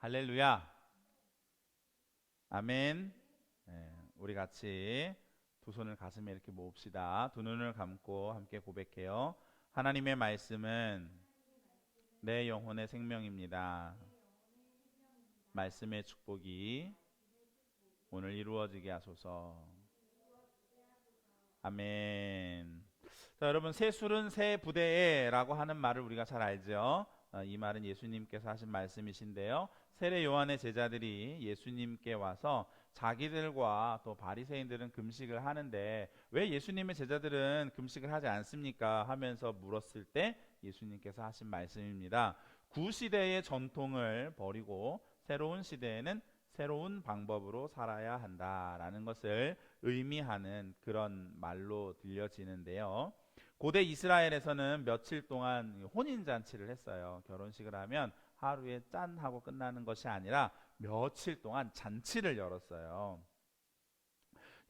할렐루야. 아멘. 네, 우리 같이 두 손을 가슴에 이렇게 모읍시다. 두 눈을 감고 함께 고백해요. 하나님의 말씀은 내 영혼의 생명입니다. 말씀의 축복이 오늘 이루어지게 하소서. 아멘. 자, 여러분 새 술은 새 부대에라고 하는 말을 우리가 잘 알죠. 어, 이 말은 예수님께서 하신 말씀이신데요. 세례 요한의 제자들이 예수님께 와서 자기들과 또 바리새인들은 금식을 하는데 왜 예수님의 제자들은 금식을 하지 않습니까? 하면서 물었을 때 예수님께서 하신 말씀입니다. 구시대의 전통을 버리고 새로운 시대에는 새로운 방법으로 살아야 한다라는 것을 의미하는 그런 말로 들려지는데요. 고대 이스라엘에서는 며칠 동안 혼인 잔치를 했어요. 결혼식을 하면 하루에 짠 하고 끝나는 것이 아니라 며칠 동안 잔치를 열었어요.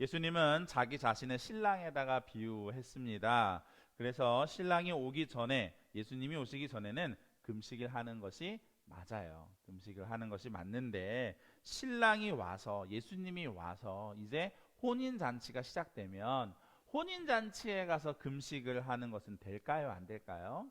예수님은 자기 자신의 신랑에다가 비유했습니다. 그래서 신랑이 오기 전에 예수님이 오시기 전에는 금식을 하는 것이 맞아요. 금식을 하는 것이 맞는데 신랑이 와서 예수님이 와서 이제 혼인 잔치가 시작되면 혼인 잔치에 가서 금식을 하는 것은 될까요? 안 될까요?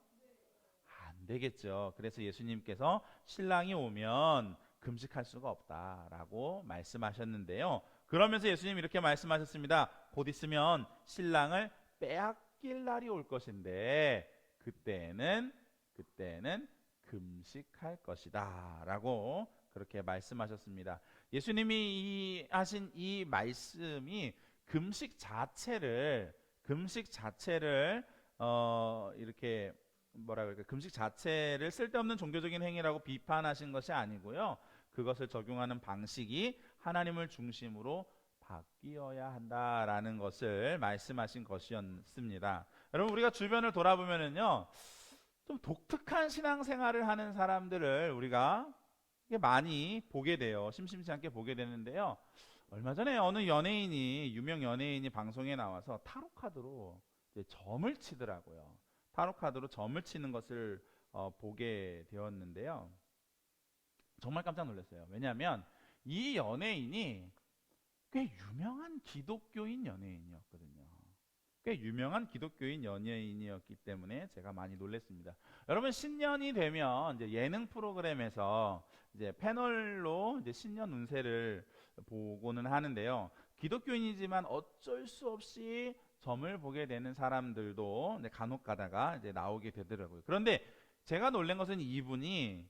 안 되겠죠. 그래서 예수님께서 신랑이 오면 금식할 수가 없다라고 말씀하셨는데요. 그러면서 예수님 이렇게 말씀하셨습니다. 곧 있으면 신랑을 빼앗길 날이 올 것인데 그때는 그때는 금식할 것이다라고 그렇게 말씀하셨습니다. 예수님이 이 하신 이 말씀이 금식 자체를 금식 자체를 어 이렇게 뭐라 그럴까 금식 자체를 쓸데없는 종교적인 행위라고 비판하신 것이 아니고요. 그것을 적용하는 방식이 하나님을 중심으로 바뀌어야 한다라는 것을 말씀하신 것이었습니다. 여러분 우리가 주변을 돌아보면은요. 좀 독특한 신앙생활을 하는 사람들을 우리가 많이 보게 돼요. 심심치 않게 보게 되는데요. 얼마 전에 어느 연예인이 유명 연예인이 방송에 나와서 타로 카드로 점을 치더라고요. 타로 카드로 점을 치는 것을 어, 보게 되었는데요. 정말 깜짝 놀랐어요. 왜냐하면 이 연예인이 꽤 유명한 기독교인 연예인이었거든요. 꽤 유명한 기독교인 연예인이었기 때문에 제가 많이 놀랐습니다. 여러분 신년이 되면 이제 예능 프로그램에서 이제 패널로 이제 신년 운세를 보고는 하는데요. 기독교인이지만 어쩔 수 없이 점을 보게 되는 사람들도 간혹 가다가 이제 나오게 되더라고요. 그런데 제가 놀란 것은 이분이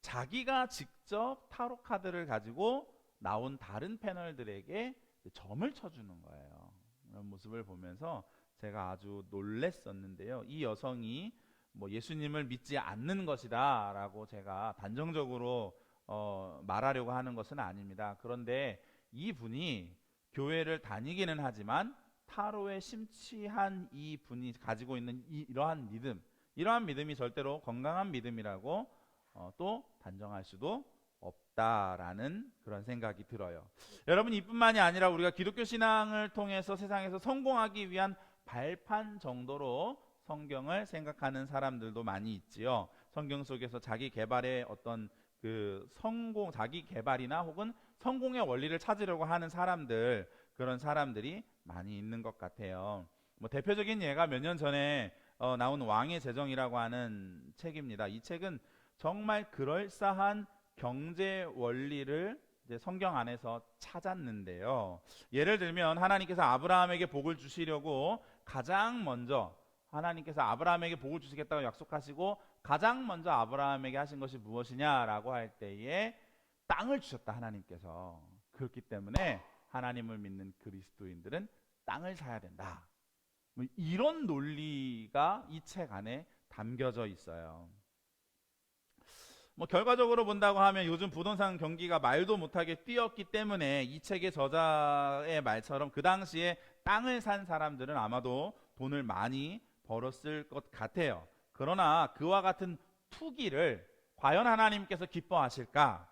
자기가 직접 타로 카드를 가지고 나온 다른 패널들에게 점을 쳐주는 거예요. 그런 모습을 보면서 제가 아주 놀랬었는데요. 이 여성이 뭐 예수님을 믿지 않는 것이다 라고 제가 단정적으로 어, 말하려고 하는 것은 아닙니다. 그런데 이 분이 교회를 다니기는 하지만 타로에 심취한 이 분이 가지고 있는 이, 이러한 믿음, 이러한 믿음이 절대로 건강한 믿음이라고 어, 또 단정할 수도 없다라는 그런 생각이 들어요. 여러분 이뿐만이 아니라 우리가 기독교 신앙을 통해서 세상에서 성공하기 위한 발판 정도로 성경을 생각하는 사람들도 많이 있지요. 성경 속에서 자기 개발의 어떤 그 성공, 자기 개발이나 혹은 성공의 원리를 찾으려고 하는 사람들, 그런 사람들이 많이 있는 것 같아요. 뭐 대표적인 예가 몇 년 전에 어, 나온 왕의 재정이라고 하는 책입니다. 이 책은 정말 그럴싸한 경제 원리를 성경 안에서 찾았는데요. 예를 들면 하나님께서 아브라함에게 복을 주시려고 가장 먼저 하나님께서 아브라함에게 복을 주시겠다고 약속하시고 가장 먼저 아브라함에게 하신 것이 무엇이냐라고 할 때에 땅을 주셨다 하나님께서 그렇기 때문에 하나님을 믿는 그리스도인들은 땅을 사야 된다. 뭐 이런 논리가 이 책 안에 담겨져 있어요. 뭐 결과적으로 본다고 하면 요즘 부동산 경기가 말도 못하게 뛰었기 때문에 이 책의 저자의 말처럼 그 당시에 땅을 산 사람들은 아마도 돈을 많이 벌었을 것 같아요. 그러나 그와 같은 투기를 과연 하나님께서 기뻐하실까?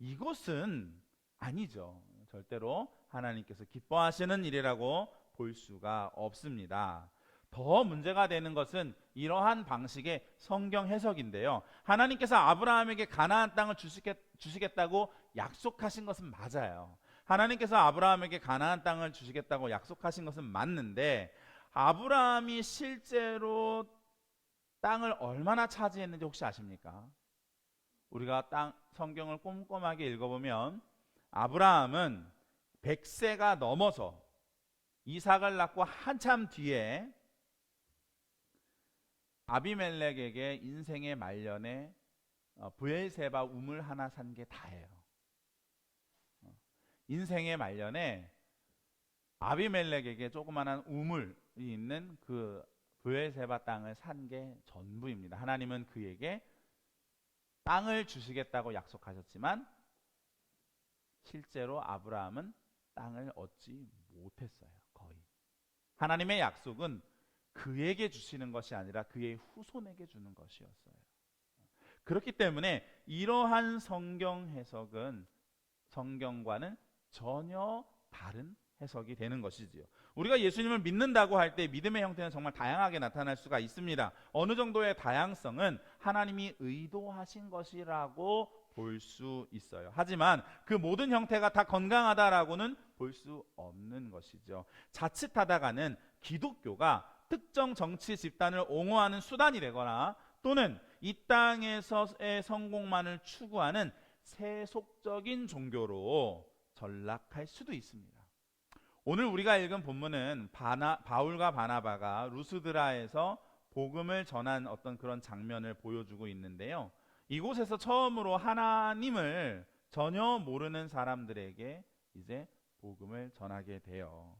이것은 아니죠. 절대로 하나님께서 기뻐하시는 일이라고 볼 수가 없습니다. 더 문제가 되는 것은 이러한 방식의 성경 해석인데요. 하나님께서 아브라함에게 가나안 땅을 주시겠, 주시겠 다고 약속하신 것은 맞아요. 하나님께서 아브라함에게 가나안 땅을 주시겠다고 약속하신 것은 맞는데 아브라함이 실제로 땅을 얼마나 차지했는지 혹시 아십니까? 우리가 땅 성경을 꼼꼼하게 읽어보면 아브라함은 100세가 넘어서 이삭을 낳고 한참 뒤에 아비멜렉에게 인생의 말년에 어, 브엘세바 우물 하나 산 게 다예요. 어, 인생의 말년에 아비멜렉에게 조그마한 우물이 있는 그 브엘세바 땅을 산 게 전부입니다. 하나님은 그에게 땅을 주시겠다고 약속하셨지만 실제로 아브라함은 땅을 얻지 못했어요. 하나님의 약속은 그에게 주시는 것이 아니라 그의 후손에게 주는 것이었어요. 그렇기 때문에 이러한 성경 해석은 성경과는 전혀 다른 해석이 되는 것이지요. 우리가 예수님을 믿는다고 할 때 믿음의 형태는 정말 다양하게 나타날 수가 있습니다. 어느 정도의 다양성은 하나님이 의도하신 것이라고 볼 수 있어요. 하지만 그 모든 형태가 다 건강하다라고는 볼 수 없는 것이죠. 자칫하다가는 기독교가 특정 정치 집단을 옹호하는 수단이 되거나 또는 이 땅에서의 성공만을 추구하는 세속적인 종교로 전락할 수도 있습니다. 오늘 우리가 읽은 본문은 바나, 바울과 바나바가 루스드라에서 복음을 전한 어떤 그런 장면을 보여주고 있는데요. 이곳에서 처음으로 하나님을 전혀 모르는 사람들에게 이제 복음을 전하게 돼요.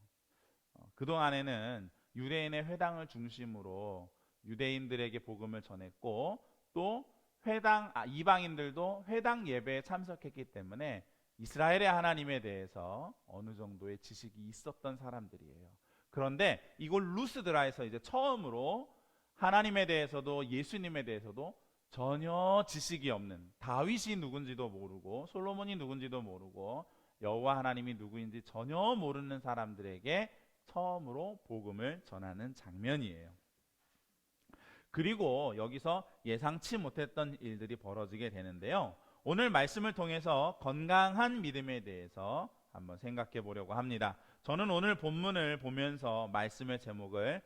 어, 그동안에는 유대인의 회당을 중심으로 유대인들에게 복음을 전했고 또 회당 아, 이방인들도 회당 예배에 참석했기 때문에 이스라엘의 하나님에 대해서 어느 정도의 지식이 있었던 사람들이에요. 그런데 이곳 루스드라에서 이제 처음으로 하나님에 대해서도 예수님에 대해서도 전혀 지식이 없는 다윗이 누군지도 모르고 솔로몬이 누군지도 모르고 여호와 하나님이 누구인지 전혀 모르는 사람들에게 처음으로 복음을 전하는 장면이에요. 그리고 여기서 예상치 못했던 일들이 벌어지게 되는데요. 오늘 말씀을 통해서 건강한 믿음에 대해서 한번 생각해 보려고 합니다. 저는 오늘 본문을 보면서 말씀의 제목을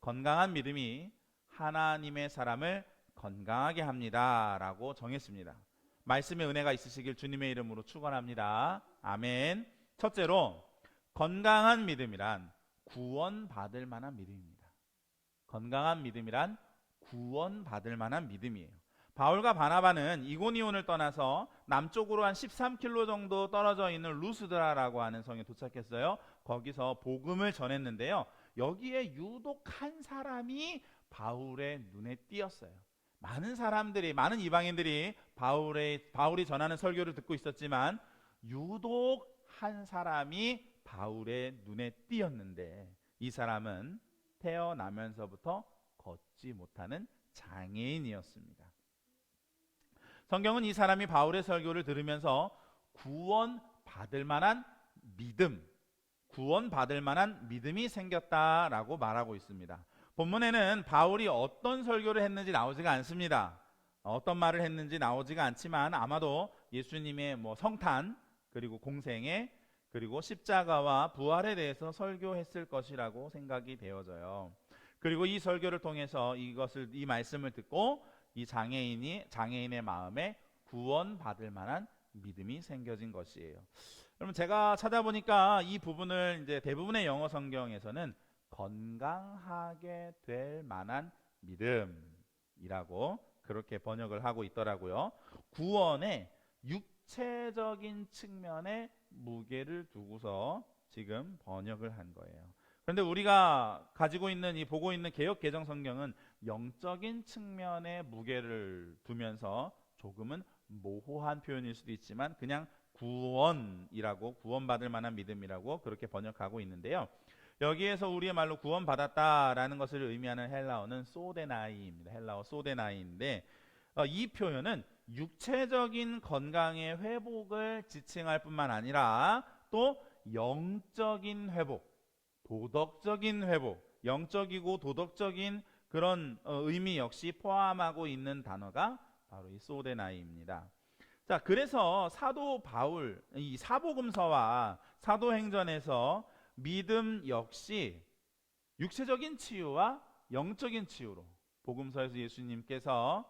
건강한 믿음이 하나님의 사람을 건강하게 합니다라고 정했습니다. 말씀의 은혜가 있으시길 주님의 이름으로 축원합니다. 아멘. 첫째로 건강한 믿음이란 구원받을 만한 믿음입니다. 건강한 믿음이란 구원받을 만한 믿음이에요. 바울과 바나바는 이고니온을 떠나서 남쪽으로 한 13km 정도 떨어져 있는 루스드라라고 하는 성에 도착했어요. 거기서 복음을 전했는데요. 여기에 유독 한 사람이 바울의 눈에 띄었어요. 많은 사람들이 많은 이방인들이 바울의 바울이 전하는 설교를 듣고 있었지만 유독 한 사람이 바울의 눈에 띄었는데 이 사람은 태어나면서부터 걷지 못하는 장애인이었습니다. 성경은 이 사람이 바울의 설교를 들으면서 구원 받을 만한 믿음, 구원 받을 만한 믿음이 생겼다라고 말하고 있습니다. 본문에는 바울이 어떤 설교를 했는지 나오지가 않습니다. 어떤 말을 했는지 나오지가 않지만 아마도 예수님의 뭐 성탄 그리고 공생애 그리고 십자가와 부활에 대해서 설교했을 것이라고 생각이 되어져요. 그리고 이 설교를 통해서 이것을 이 말씀을 듣고 이 장애인이 장애인의 마음에 구원받을 만한 믿음이 생겨진 것이에요. 여러분 제가 찾아보니까 이 부분을 이제 대부분의 영어 성경에서는 건강하게 될 만한 믿음이라고 그렇게 번역을 하고 있더라고요. 구원의 육체적인 측면에 무게를 두고서 지금 번역을 한 거예요. 그런데 우리가 가지고 있는 이 보고 있는 개혁 개정 성경은 영적인 측면에 무게를 두면서 조금은 모호한 표현일 수도 있지만 그냥 구원이라고 구원받을 만한 믿음이라고 그렇게 번역하고 있는데요. 여기에서 우리의 말로 구원받았다라는 것을 의미하는 헬라어는 소데나이입니다. 헬라어 소데나이인데 어, 이 표현은 육체적인 건강의 회복을 지칭할 뿐만 아니라 또 영적인 회복, 도덕적인 회복, 영적이고 도덕적인 그런 어, 의미 역시 포함하고 있는 단어가 바로 이 소데나이입니다. 자, 그래서 사도 바울 이 사복음서와 사도행전에서 믿음 역시 육체적인 치유와 영적인 치유로 복음서에서 예수님께서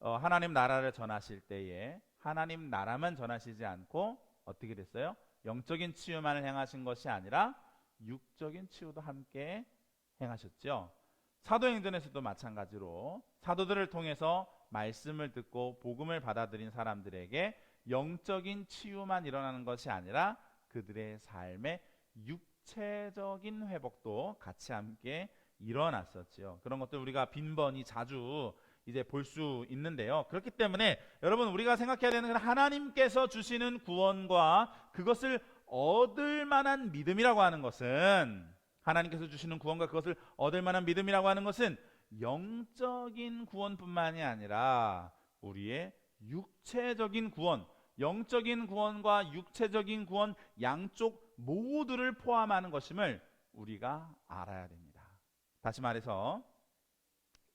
어, 하나님 나라를 전하실 때에 하나님 나라만 전하시지 않고 어떻게 됐어요? 영적인 치유만을 행하신 것이 아니라 육적인 치유도 함께 행하셨죠. 사도행전에서도 마찬가지로 사도들을 통해서 말씀을 듣고 복음을 받아들인 사람들에게 영적인 치유만 일어나는 것이 아니라 그들의 삶의 육체적인 회복도 같이 함께 일어났었죠. 그런 것들 우리가 빈번히 자주 이제 볼 수 있는데요. 그렇기 때문에 여러분 우리가 생각해야 되는 건 하나님께서 주시는 구원과 그것을 얻을 만한 믿음이라고 하는 것은 하나님께서 주시는 구원과 그것을 얻을 만한 믿음이라고 하는 것은 영적인 구원뿐만이 아니라 우리의 육체적인 구원, 영적인 구원과 육체적인 구원 양쪽 모두를 포함하는 것임을 우리가 알아야 됩니다. 다시 말해서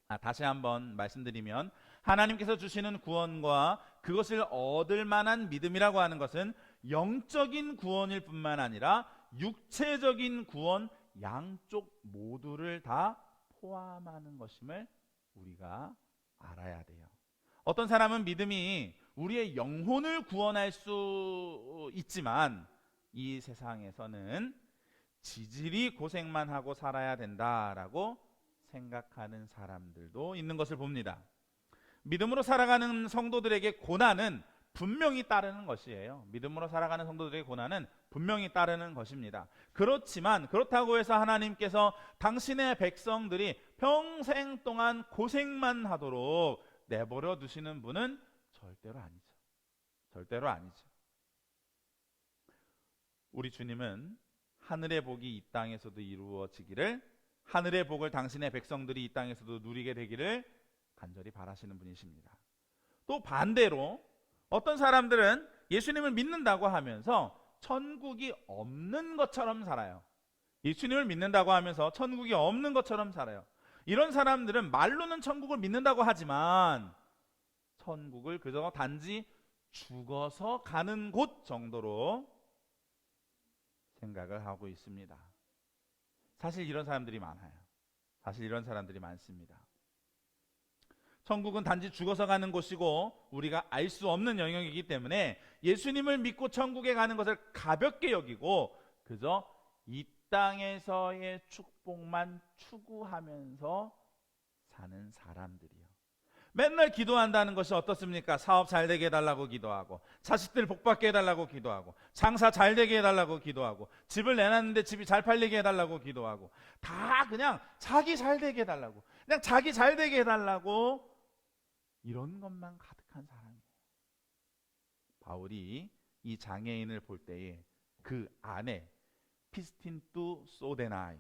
아, 다시 한번 말씀드리면 하나님께서 주시는 구원과 그것을 얻을 만한 믿음이라고 하는 것은 영적인 구원일 뿐만 아니라 육체적인 구원 양쪽 모두를 다 포함하는 것임을 우리가 알아야 돼요. 어떤 사람은 믿음이 우리의 영혼을 구원할 수 있지만 이 세상에서는 지질이 고생만 하고 살아야 된다라고 생각하는 사람들도 있는 것을 봅니다. 믿음으로 살아가는 성도들에게 고난은 분명히 따르는 것이에요. 믿음으로 살아가는 성도들에게 고난은 분명히 따르는 것입니다. 그렇지만 그렇다고 해서 하나님께서 당신의 백성들이 평생 동안 고생만 하도록 내버려 두시는 분은 절대로 아니죠. 절대로 아니죠. 우리 주님은 하늘의 복이 이 땅에서도 이루어지기를 하늘의 복을 당신의 백성들이 이 땅에서도 누리게 되기를 간절히 바라시는 분이십니다. 또 반대로 어떤 사람들은 예수님을 믿는다고 하면서 천국이 없는 것처럼 살아요. 예수님을 믿는다고 하면서 천국이 없는 것처럼 살아요. 이런 사람들은 말로는 천국을 믿는다고 하지만 천국을 그저 단지 죽어서 가는 곳 정도로 생각을 하고 있습니다. 사실 이런 사람들이 많아요. 사실 이런 사람들이 많습니다. 천국은 단지 죽어서 가는 곳이고 우리가 알 수 없는 영역이기 때문에 예수님을 믿고 천국에 가는 것을 가볍게 여기고 그저 이 땅에서의 축복만 추구하면서 사는 사람들이요. 맨날 기도한다는 것이 어떻습니까? 사업 잘 되게 해달라고 기도하고, 자식들 복 받게 해달라고 기도하고, 장사 잘 되게 해달라고 기도하고, 집을 내놨는데 집이 잘 팔리게 해달라고 기도하고, 다 그냥 자기 잘 되게 해달라고, 그냥 자기 잘 되게 해달라고 이런 것만 가득한 사람이에요. 바울이 이 장애인을 볼 때에 그 안에 피스틴투 소데나이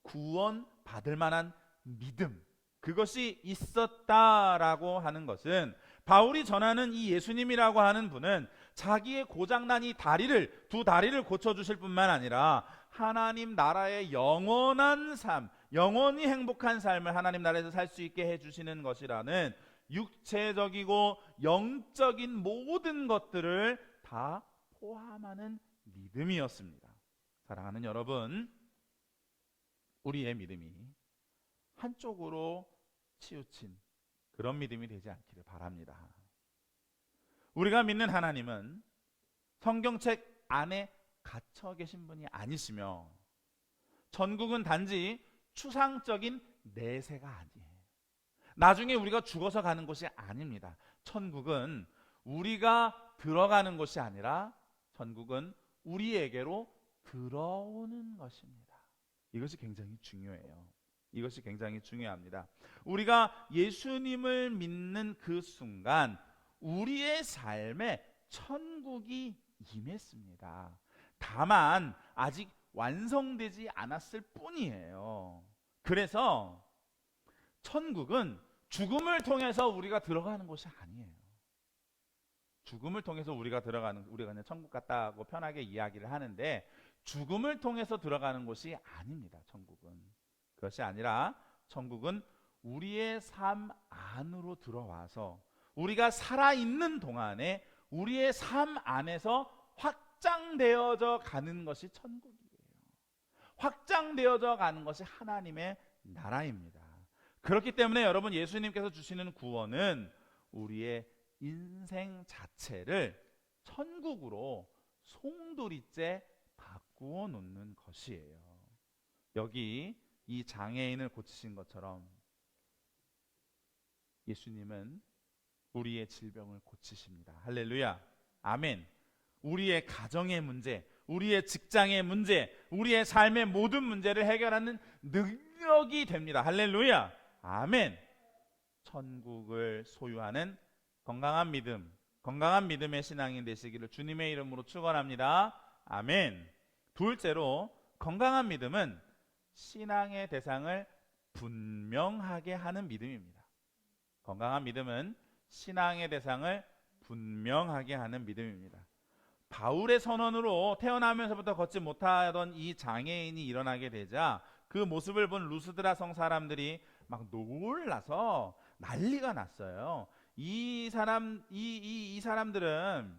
구원 받을 만한 믿음 그것이 있었다라고 하는 것은 바울이 전하는 이 예수님이라고 하는 분은 자기의 고장난 이 다리를 두 다리를 고쳐 주실 뿐만 아니라 하나님 나라의 영원한 삶, 영원히 행복한 삶을 하나님 나라에서 살 수 있게 해 주시는 것이라는 육체적이고 영적인 모든 것들을 다 포함하는 믿음이었습니다. 사랑하는 여러분, 우리의 믿음이 한쪽으로 치우친 그런 믿음이 되지 않기를 바랍니다. 우리가 믿는 하나님은 성경책 안에 갇혀 계신 분이 아니시며 전국은 단지 추상적인 내세가 아니에요. 나중에 우리가 죽어서 가는 곳이 아닙니다. 천국은 우리가 들어가는 곳이 아니라 천국은 우리에게로 들어오는 것입니다. 이것이 굉장히 중요해요. 이것이 굉장히 중요합니다. 우리가 예수님을 믿는 그 순간 우리의 삶에 천국이 임했습니다. 다만 아직 완성되지 않았을 뿐이에요. 그래서 천국은 죽음을 통해서 우리가 들어가는 곳이 아니에요. 죽음을 통해서 우리가 들어가는 우리가 그냥 천국 갔다고 편하게 이야기를 하는데 죽음을 통해서 들어가는 곳이 아닙니다. 천국은 그것이 아니라 천국은 우리의 삶 안으로 들어와서 우리가 살아 있는 동안에 우리의 삶 안에서 확장되어져 가는 것이 천국이에요. 확장되어져 가는 것이 하나님의 나라입니다. 그렇기 때문에 여러분 예수님께서 주시는 구원은 우리의 인생 자체를 천국으로 송두리째 바꾸어 놓는 것이에요. 여기 이 장애인을 고치신 것처럼 예수님은 우리의 질병을 고치십니다. 할렐루야. 아멘. 우리의 가정의 문제, 우리의 직장의 문제, 우리의 삶의 모든 문제를 해결하는 능력이 됩니다. 할렐루야. 아멘. 천국을 소유하는 건강한 믿음, 건강한 믿음의 신앙인 되시기를 주님의 이름으로 축원합니다. 아멘. 둘째로 건강한 믿음은 신앙의 대상을 분명하게 하는 믿음입니다. 건강한 믿음은 신앙의 대상을 분명하게 하는 믿음입니다. 바울의 선언으로 태어나면서부터 걷지 못하던 이 장애인이 일어나게 되자 그 모습을 본 루스드라 성 사람들이 막 놀라서 난리가 났어요. 이 사람 이 이 이 사람들은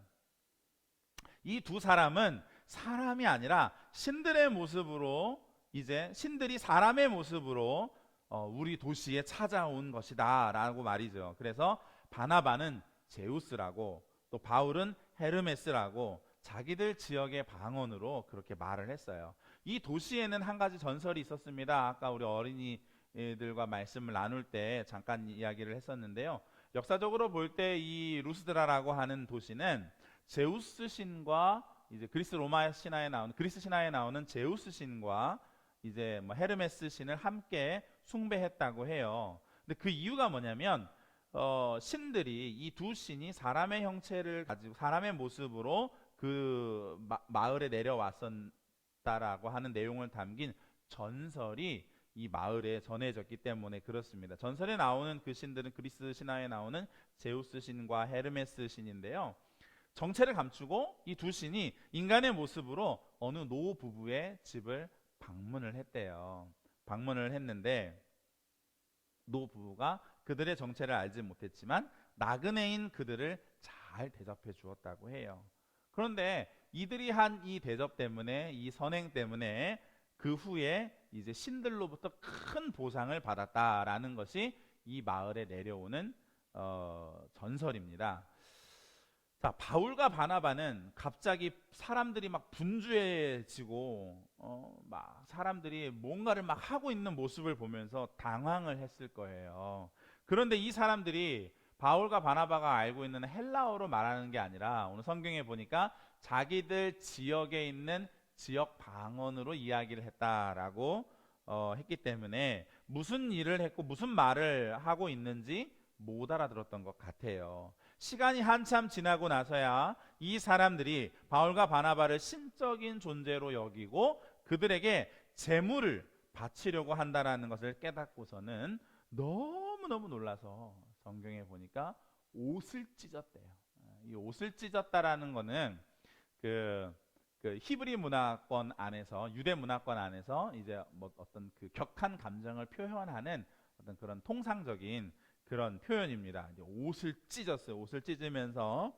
이 두 사람은 사람이 아니라 신들의 모습으로 이제 신들이 사람의 모습으로 어, 우리 도시에 찾아온 것이다라고 말이죠. 그래서 바나바는 제우스라고 또 바울은 헤르메스라고 자기들 지역의 방언으로 그렇게 말을 했어요. 이 도시에는 한 가지 전설이 있었습니다. 아까 우리 어린이들과 말씀을 나눌 때 잠깐 이야기를 했었는데요. 역사적으로 볼 때 이 루스드라라고 하는 도시는 제우스 신과 이제 그리스 로마 신화에 나오는 그리스 신화에 나오는 제우스 신과 이제 뭐 헤르메스 신을 함께 숭배했다고 해요. 근데 그 이유가 뭐냐면 어, 신들이 이 두 신이 사람의 형체를 가지고 사람의 모습으로 그 마, 마을에 내려왔었다라고 하는 내용을 담긴 전설이 이 마을에 전해졌기 때문에 그렇습니다. 전설에 나오는 그 신들은 그리스 신화에 나오는 제우스 신과 헤르메스 신인데요. 정체를 감추고 이 두 신이 인간의 모습으로 어느 노 부부의 집을 방문을 했대요. 방문을 했는데 노 부부가 그들의 정체를 알지 못했지만 나그네인 그들을 잘 대접해 주었다고 해요. 그런데 이들이 한 이 대접 때문에 이 선행 때문에 그 후에 이제 신들로부터 큰 보상을 받았다라는 것이 이 마을에 내려오는 어, 전설입니다. 자, 바울과 바나바는 갑자기 사람들이 막 분주해지고 어, 막 사람들이 뭔가를 막 하고 있는 모습을 보면서 당황을 했을 거예요. 그런데 이 사람들이 바울과 바나바가 알고 있는 헬라어로 말하는 게 아니라 오늘 성경에 보니까 자기들 지역에 있는 지역 방언으로 이야기를 했다라고 어, 했기 때문에 무슨 일을 했고 무슨 말을 하고 있는지 못 알아들었던 것 같아요. 시간이 한참 지나고 나서야 이 사람들이 바울과 바나바를 신적인 존재로 여기고 그들에게 재물을 바치려고 한다라는 것을 깨닫고서는 너무너무 놀라서 성경에 보니까 옷을 찢었대요. 이 옷을 찢었다라는 거는 그, 그 히브리 문화권 안에서 유대 문화권 안에서 이제 뭐 어떤 그 격한 감정을 표현하는 어떤 그런 통상적인 그런 표현입니다. 옷을 찢었어요. 옷을 찢으면서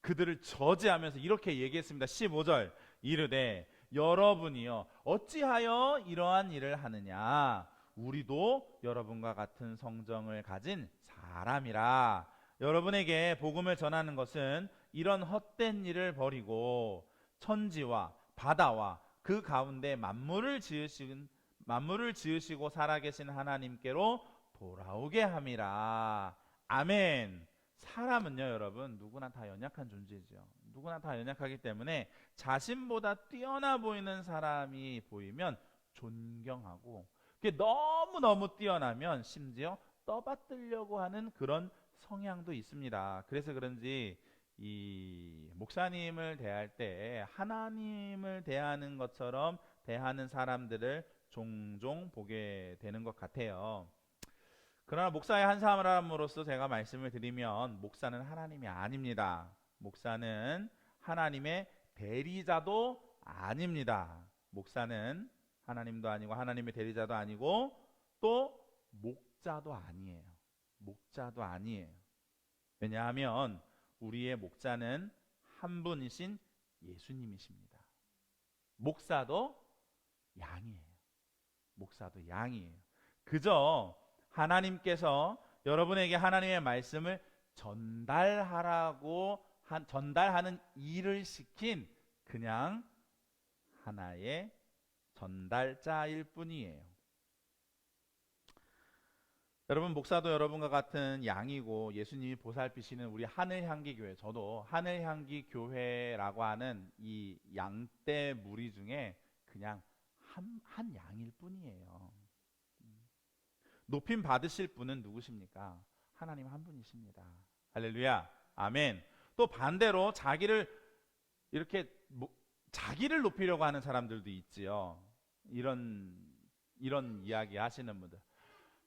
그들을 저지하면서 이렇게 얘기했습니다. 15절 이르되 여러분이요 어찌하여 이러한 일을 하느냐 우리도 여러분과 같은 성정을 가진 사람이라 여러분에게 복음을 전하는 것은 이런 헛된 일을 버리고 천지와 바다와 그 가운데 만물을 지으신 만물을 지으시고 살아계신 하나님께로 돌아오게 함이라. 아멘. 사람은요, 여러분, 누구나 다 연약한 존재죠. 누구나 다 연약하기 때문에 자신보다 뛰어나 보이는 사람이 보이면 존경하고 그게 너무너무 뛰어나면 심지어 떠받들려고 하는 그런 성향도 있습니다. 그래서 그런지 이 목사님을 대할 때 하나님을 대하는 것처럼 대하는 사람들을 종종 보게 되는 것 같아요. 그러나 목사의 한 사람으로서 제가 말씀을 드리면 목사는 하나님이 아닙니다. 목사는 하나님의 대리자도 아닙니다. 목사는 하나님도 아니고 하나님의 대리자도 아니고 또 목자도 아니에요. 목자도 아니에요. 왜냐하면 우리의 목자는 한 분이신 예수님이십니다. 목사도 양이에요. 목사도 양이에요. 그저 하나님께서 여러분에게 하나님의 말씀을 전달하라고 한, 전달하는 일을 시킨 그냥 하나의 전달자일 뿐이에요. 여러분 목사도 여러분과 같은 양이고 예수님이 보살피시는 우리 하늘향기 교회 저도 하늘향기 교회라고 하는 이 양떼 무리 중에 그냥 한, 한 양일 뿐이에요. 높임 받으실 분은 누구십니까? 하나님 한 분이십니다. 할렐루야. 아멘. 또 반대로 자기를 이렇게 뭐, 자기를 높이려고 하는 사람들도 있지요. 이런 이런 이야기 하시는 분들.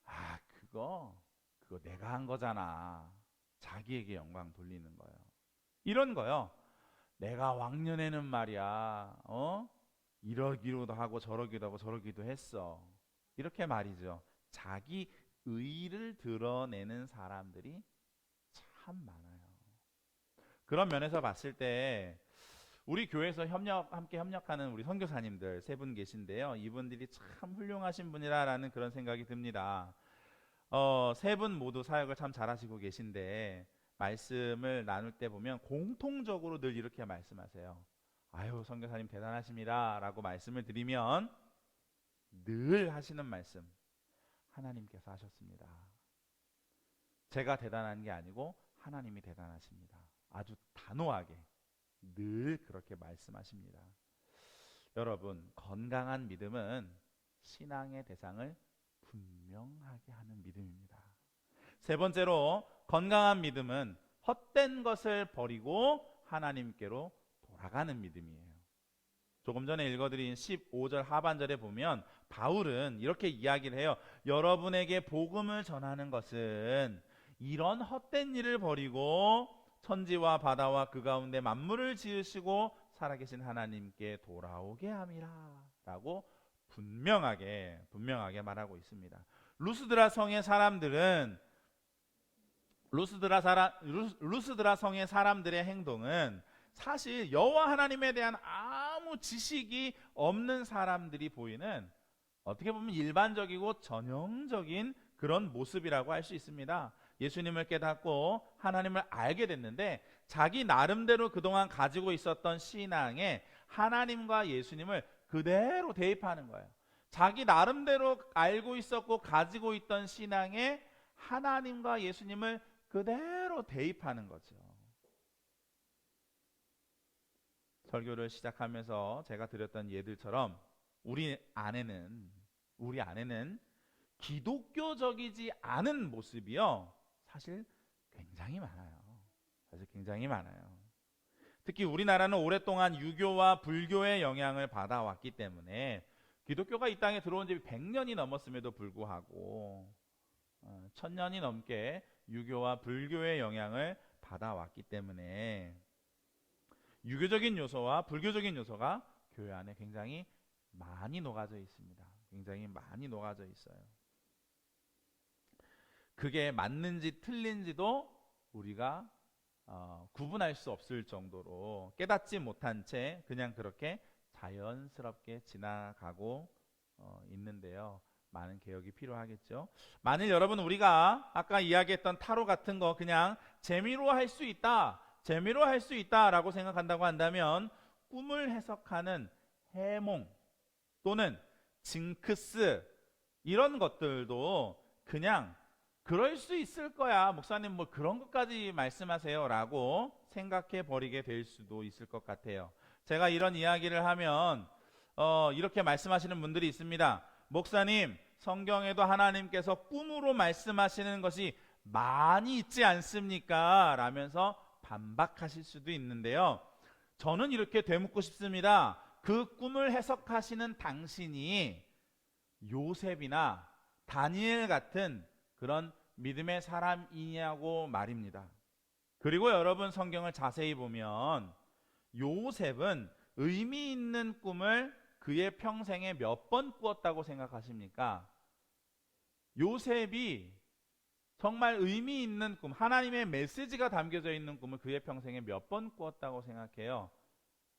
아, 그거 그거 내가 한 거잖아. 자기에게 영광 돌리는 거예요. 이런 거요. 내가 왕년에는 말이야. 어? 이러기도 하고 저러기도 하고 저러기도 했어. 이렇게 말이죠. 자기 의를 드러내는 사람들이 참 많아요. 그런 면에서 봤을 때 우리 교회에서 협력 함께 협력하는 우리 선교사님들 세 분 계신데요. 이분들이 참 훌륭하신 분이라라는 그런 생각이 듭니다. 어, 세 분 모두 사역을 참 잘하시고 계신데 말씀을 나눌 때 보면 공통적으로 늘 이렇게 말씀하세요. 아유 선교사님 대단하십니다라고 말씀을 드리면 늘 하시는 말씀 하나님께서 하셨습니다. 제가 대단한 게 아니고 하나님이 대단하십니다. 아주 단호하게 늘 그렇게 말씀하십니다. 여러분, 건강한 믿음은 신앙의 대상을 분명하게 하는 믿음입니다. 세 번째로 건강한 믿음은 헛된 것을 버리고 하나님께로 돌아가는 믿음이에요. 조금 전에 읽어드린 15절 하반절에 보면 바울은 이렇게 이야기를 해요. 여러분에게 복음을 전하는 것은 이런 헛된 일을 버리고 천지와 바다와 그 가운데 만물을 지으시고 살아계신 하나님께 돌아오게 함이라라고 분명하게 분명하게 말하고 있습니다. 루스드라 성의 사람들은 루스드라 사람 루스드라 성의 사람들의 행동은 사실 여호와 하나님에 대한 아무 지식이 없는 사람들이 보이는 어떻게 보면 일반적이고 전형적인 그런 모습이라고 할 수 있습니다. 예수님을 깨닫고 하나님을 알게 됐는데 자기 나름대로 그동안 가지고 있었던 신앙에 하나님과 예수님을 그대로 대입하는 거예요. 자기 나름대로 알고 있었고 가지고 있던 신앙에 하나님과 예수님을 그대로 대입하는 거죠. 설교를 시작하면서 제가 드렸던 예들처럼 우리 안에는 우리 안에는 기독교적이지 않은 모습이요. 사실 굉장히 많아요. 사실 굉장히 많아요. 특히 우리나라는 오랫동안 유교와 불교의 영향을 받아왔기 때문에 기독교가 이 땅에 들어온 지 100년이 넘었음에도 불구하고 어, 천년이 넘게 유교와 불교의 영향을 받아왔기 때문에 유교적인 요소와 불교적인 요소가 교회 안에 굉장히 많이 녹아져 있습니다. 굉장히 많이 녹아져 있어요. 그게 맞는지 틀린지도 우리가 어, 구분할 수 없을 정도로 깨닫지 못한 채 그냥 그렇게 자연스럽게 지나가고 어, 있는데요. 많은 개혁이 필요하겠죠. 만일 여러분 우리가 아까 이야기했던 타로 같은 거 그냥 재미로 할 수 있다, 재미로 할 수 있다라고 생각한다고 한다면 꿈을 해석하는 해몽 또는 징크스 이런 것들도 그냥 그럴 수 있을 거야. 목사님 뭐 그런 것까지 말씀하세요 라고 생각해 버리게 될 수도 있을 것 같아요. 제가 이런 이야기를 하면 어, 이렇게 말씀하시는 분들이 있습니다. 목사님, 성경에도 하나님께서 꿈으로 말씀하시는 것이 많이 있지 않습니까? 라면서 반박하실 수도 있는데요. 저는 이렇게 되묻고 싶습니다. 그 꿈을 해석하시는 당신이 요셉이나 다니엘 같은 그런 믿음의 사람이냐고 말입니다. 그리고 여러분 성경을 자세히 보면 요셉은 의미 있는 꿈을 그의 평생에 몇 번 꾸었다고 생각하십니까? 요셉이 정말 의미 있는 꿈, 하나님의 메시지가 담겨져 있는 꿈을 그의 평생에 몇 번 꾸었다고 생각해요?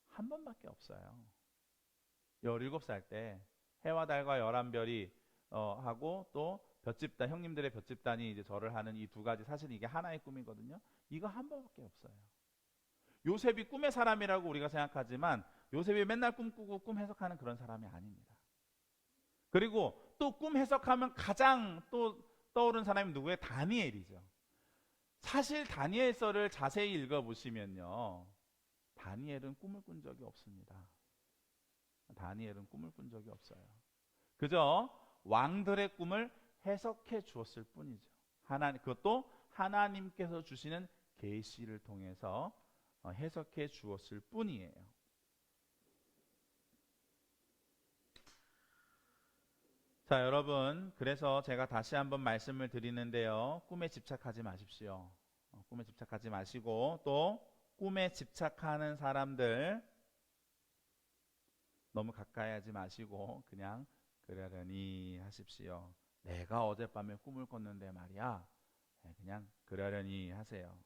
한 번밖에 없어요. 17살 때 해와 달과 열한 별이 어, 하고 또 볏집단 형님들의 볏집단이 이제 절을 하는 이 두 가지 사실 이게 하나의 꿈이거든요. 이거 한 번밖에 없어요. 요셉이 꿈의 사람이라고 우리가 생각하지만 요셉이 맨날 꿈꾸고 꿈 해석하는 그런 사람이 아닙니다. 그리고 또 꿈 해석하면 가장 또 떠오른 사람이 누구예요? 다니엘이죠. 사실 다니엘서를 자세히 읽어보시면요. 다니엘은 꿈을 꾼 적이 없습니다. 다니엘은 꿈을 꾼 적이 없어요. 그저 왕들의 꿈을 해석해 주었을 뿐이죠. 하나님 그것도 하나님께서 주시는 계시를 통해서 어, 해석해 주었을 뿐이에요. 자, 여러분. 그래서 제가 다시 한번 말씀을 드리는데요. 꿈에 집착하지 마십시오. 어, 꿈에 집착하지 마시고 또 꿈에 집착하는 사람들 너무 가까이 하지 마시고 그냥 그러려니 하십시오. 내가 어젯밤에 꿈을 꿨는데 말이야. 네, 그냥 그러려니 하세요.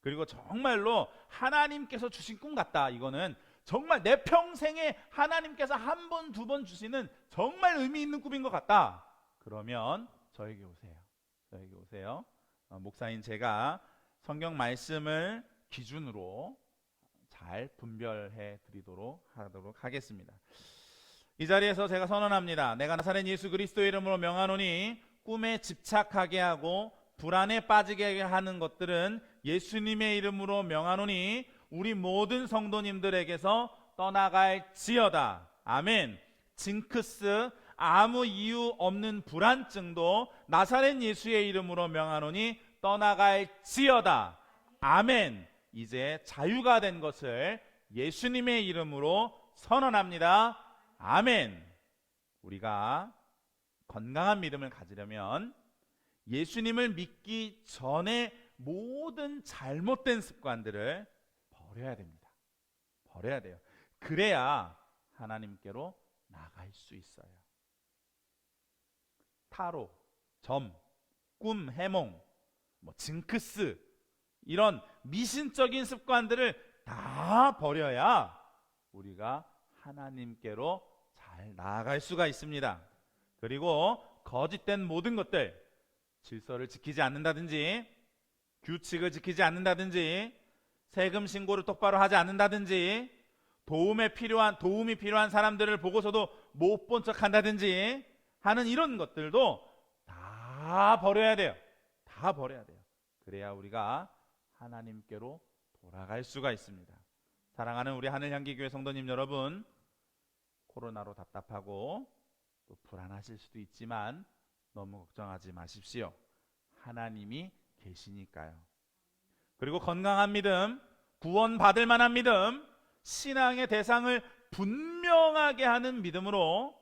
그리고 정말로 하나님께서 주신 꿈 같다. 이거는 정말 내 평생에 하나님께서 한 번, 두 번 주시는 정말 의미 있는 꿈인 것 같다. 그러면 저에게 오세요. 저에게 오세요. 어, 목사인 제가 성경 말씀을 기준으로 잘 분별해 드리도록 하도록 하겠습니다. 이 자리에서 제가 선언합니다. 내가 나사렛 예수 그리스도의 이름으로 명하노니 꿈에 집착하게 하고 불안에 빠지게 하는 것들은 예수님의 이름으로 명하노니 우리 모든 성도님들에게서 떠나갈지어다. 아멘. 징크스 아무 이유 없는 불안증도 나사렛 예수의 이름으로 명하노니 떠나갈지어다. 아멘. 이제 자유가 된 것을 예수님의 이름으로 선언합니다. 아멘. 우리가 건강한 믿음을 가지려면 예수님을 믿기 전에 모든 잘못된 습관들을 버려야 됩니다. 버려야 돼요. 그래야 하나님께로 나갈 수 있어요. 타로, 점, 꿈, 해몽, 뭐 징크스 이런 미신적인 습관들을 다 버려야 우리가 하나님께로 잘 나아갈 수가 있습니다. 그리고 거짓된 모든 것들, 질서를 지키지 않는다든지, 규칙을 지키지 않는다든지, 세금 신고를 똑바로 하지 않는다든지, 도움에 필요한 도움이 필요한 사람들을 보고서도 못 본 척한다든지 하는 이런 것들도 다 버려야 돼요. 다 버려야 돼요. 그래야 우리가 하나님께로 돌아갈 수가 있습니다. 사랑하는 우리 하늘향기교회 성도님 여러분, 코로나로 답답하고 또 불안하실 수도 있지만 너무 걱정하지 마십시오. 하나님이 계시니까요. 그리고 건강한 믿음, 구원받을 만한 믿음, 신앙의 대상을 분명하게 하는 믿음으로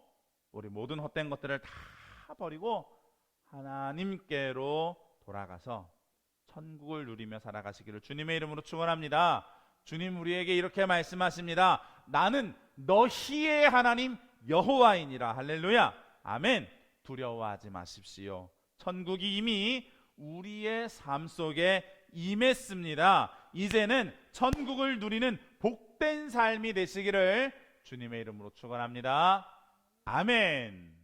우리 모든 헛된 것들을 다 버리고 하나님께로 돌아가서 천국을 누리며 살아가시기를 주님의 이름으로 축원합니다. 주님 우리에게 이렇게 말씀하십니다. 나는 너희의 하나님 여호와이니라. 할렐루야. 아멘. 두려워하지 마십시오. 천국이 이미 우리의 삶 속에 임했습니다. 이제는 천국을 누리는 복된 삶이 되시기를 주님의 이름으로 축원합니다. 아멘.